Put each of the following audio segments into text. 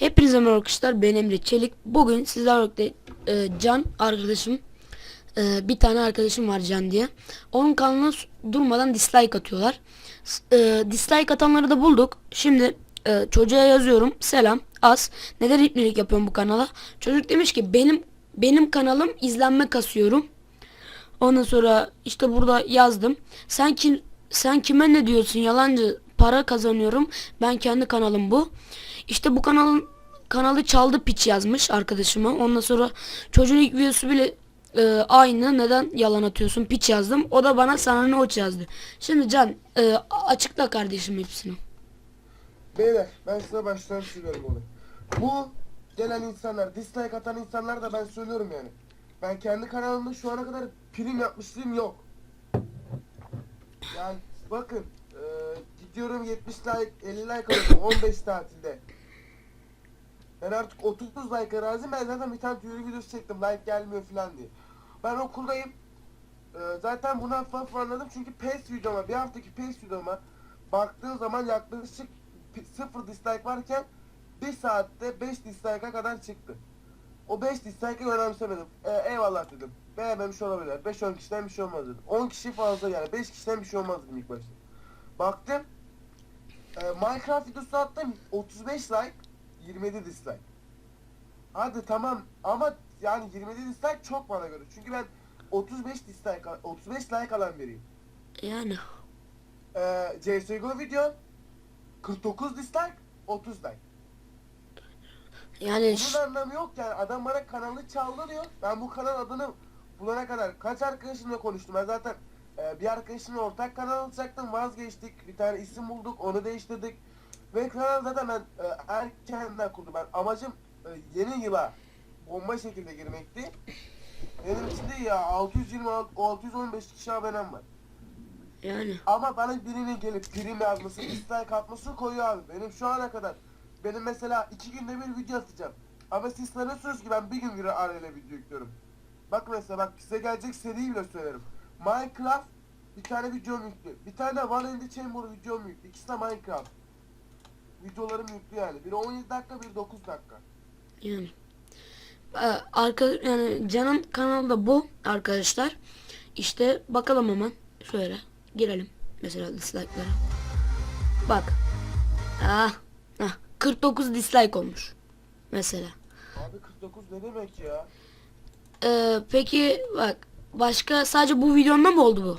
Hepinize merhaba arkadaşlar. Ben Emre Çelik. Bugün sizlerle e, Can arkadaşım e, bir tane arkadaşım var Can diye. Onun kanalına durmadan dislike atıyorlar. E, dislike atanları da bulduk. Şimdi çocuğa yazıyorum. Selam. Az. Neden ipnelik yapıyorum bu kanala? Çocuk demiş ki benim benim kanalım izlenme kasıyorum. Ondan sonra işte burada yazdım. Sen kim sen kime ne diyorsun yalancı para kazanıyorum. Ben kendi kanalım bu. İşte bu kanalın kanalı çaldı piç yazmış arkadaşıma. Ondan sonra çocuğun ilk videosu bile e, aynı. Neden yalan atıyorsun piç yazdım. O da bana sana ne hoç yazdı. Şimdi Can e, açıkla kardeşim hepsini. Beyler ben size baştan söylüyorum onu. Bu gelen insanlar, dislike atan insanlar da ben söylüyorum yani. Ben kendi kanalımda şu ana kadar prim yapmışlığım yok. Yani bakın e, gidiyorum 70 like 50 like alıyorum 15 tatilde. Ben artık 30 like razıyım ben zaten bir tane teori videosu çektim like gelmiyor falan diye. Ben okuldayım. E, zaten bunu hafif hafif anladım çünkü PES videoma bir haftaki PES videoma baktığın zaman yaklaşık pi- sıfır dislike varken bir saatte 5 dislike'a kadar çıktı. O 5 dislike'ı önemsemedim. E, eyvallah dedim. Beğenmemiş olabilir. 5-10 kişiden bir şey olmaz dedim. 10 kişi fazla yani. 5 kişiden bir şey olmaz dedim ilk başta. Baktım. E, Minecraft videosu attım. 35 like. 27 dislike. Hadi tamam ama yani 27 dislike çok bana göre. Çünkü ben 35 dislike, 35 like alan biriyim. Yani Ee, CSGO video 49 dislike 30 like. yani Bunun anlamı yok yani adam bana kanalı çaldı diyor. Ben bu kanal adını bulana kadar kaç arkadaşımla konuştum. Ben zaten e, bir arkadaşımla ortak kanal açacaktım vazgeçtik. Bir tane isim bulduk onu değiştirdik. Ve kanal zaten ben e, erkenden kurdum. Ben amacım e, yeni yıla bomba şekilde girmekti. Benim için de ya 626 615 kişi abonem var. yani Ama bana birinin gelip prim yazması, dislike atması koyuyor abi. Benim şu ana kadar, benim mesela iki günde bir video atacağım. Ama siz sanıyorsunuz ki ben bir gün bir arayla video yüklüyorum. Bak mesela bak size gelecek seriyi bile söylerim. Minecraft bir tane videom yüklü. Bir tane de One in the Chamber videom yüklü. İkisi de Minecraft. Videolarım yüklü yani. Biri 17 dakika, biri 9 dakika. Yani Ee, arka yani Can'ın kanalı da bu arkadaşlar. İşte bakalım hemen şöyle girelim mesela dislike'lara. Bak. Ah, ah 49 dislike olmuş mesela. Abi 49 ne demek ya? Ee, peki bak başka sadece bu videonda mı oldu bu?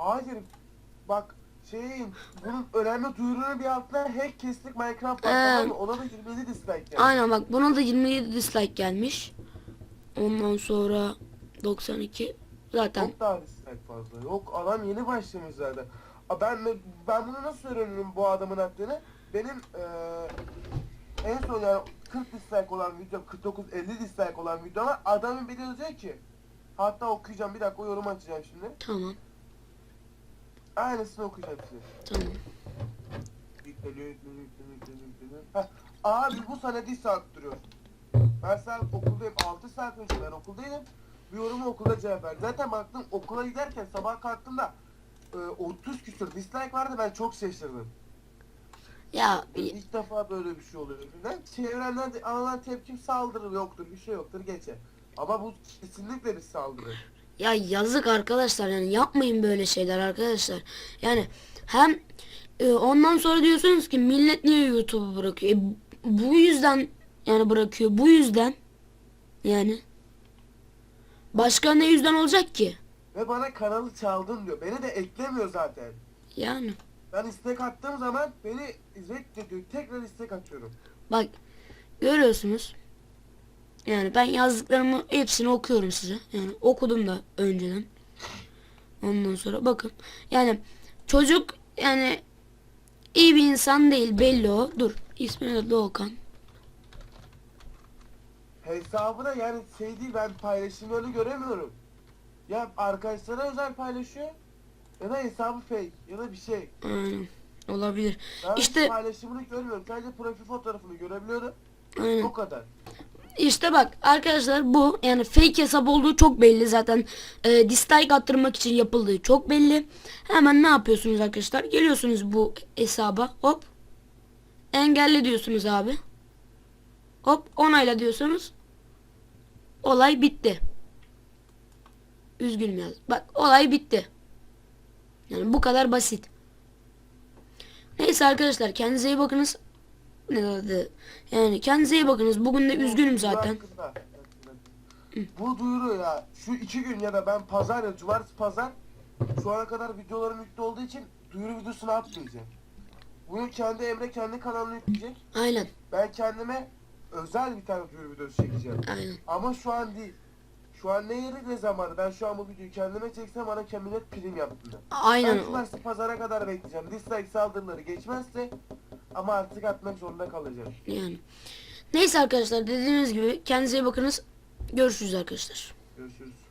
Hayır. Bak şeyin bunun önemli duyurunun bir altına hack kestik Minecraft Ee? Ona da 27 dislike geldi. Aynen bak buna da 27 dislike gelmiş. Ondan sonra 92 zaten Çok daha dislike fazla. Yok adam yeni başlamış zaten. A, Ben ben bunu nasıl öğrenirim bu adamın attığını? Benim eee en son yani 40 dislike olan video, 49 50 dislike olan videoma adamın bir yazıyor ki hatta okuyacağım bir dakika yorum açacağım şimdi. tamam Aynısını okuyacağım size. tamam. Yükleniyor, yükleniyor, yükleniyor, yükleniyor, yükleniyor. Heh, abi bu sana diss attırıyor. Ben sen okuldayım 6 saat önce ben okuldaydım. Bir yorumu okulda cevap verdi. Zaten baktım okula giderken sabah kalktığımda e, 30 küsur dislike vardı ben çok şaşırdım. Ya E, İlk defa böyle bir şey oluyor. Ben çevremden de alınan tepkim saldırı yoktur bir şey yoktur geçer. Ama bu kesinlikle bir saldırı. Ya yazık arkadaşlar yani yapmayın böyle şeyler arkadaşlar. Yani hem e, ondan sonra diyorsunuz ki millet niye YouTube'u bırakıyor? E, bu yüzden yani bırakıyor. Bu yüzden yani başka ne yüzden olacak ki? Ve bana kanalı çaldın diyor. Beni de eklemiyor zaten. Yani Ben istek attığım zaman beni reddediyor. Tekrar istek atıyorum. bak görüyorsunuz. Yani ben yazdıklarımı hepsini okuyorum size. Yani okudum da önceden. Ondan sonra bakın. Yani çocuk yani iyi bir insan değil belli o. Dur ismi de Doğukan. Hesabı da yani şey değil ben paylaşımlarını göremiyorum. Ya arkadaşlara özel paylaşıyor ya da hesabı fake ya da bir şey. Aynen. Olabilir. Ben İşte- paylaşımını görmüyorum. Sadece profil fotoğrafını görebiliyorum. Aynen. O kadar. İşte bak arkadaşlar bu yani fake hesap olduğu çok belli zaten. Ee, dislike attırmak için yapıldığı çok belli. Hemen ne yapıyorsunuz arkadaşlar? Geliyorsunuz bu hesaba hop. Engelle diyorsunuz abi. Hop onayla diyorsunuz. Olay bitti. Üzgünüm yaz. Bak olay bitti. Yani bu kadar basit. Neyse arkadaşlar kendinize iyi bakınız. Yani kendinize iyi bakınız. Bugün de üzgünüm zaten. Bu duyuru ya şu iki gün ya da ben pazar ya cumartesi pazar şu ana kadar videolarım yüklü olduğu için duyuru videosunu atmayacağım. Bunu kendi Emre kendi kanalına yükleyecek. Aynen. Ben kendime özel bir tane duyuru videosu çekeceğim. Aynen. Ama şu an değil. Şu an ne yeri ne zamanı. Ben şu an bu videoyu kendime çeksem bana keminet prim yaptı. Aynen. Ben cumartesi pazara kadar bekleyeceğim. Dislike saldırıları geçmezse ama artık atmak zorunda kalacağım. Yani. Neyse arkadaşlar dediğimiz gibi kendinize iyi bakınız. Görüşürüz arkadaşlar. Görüşürüz.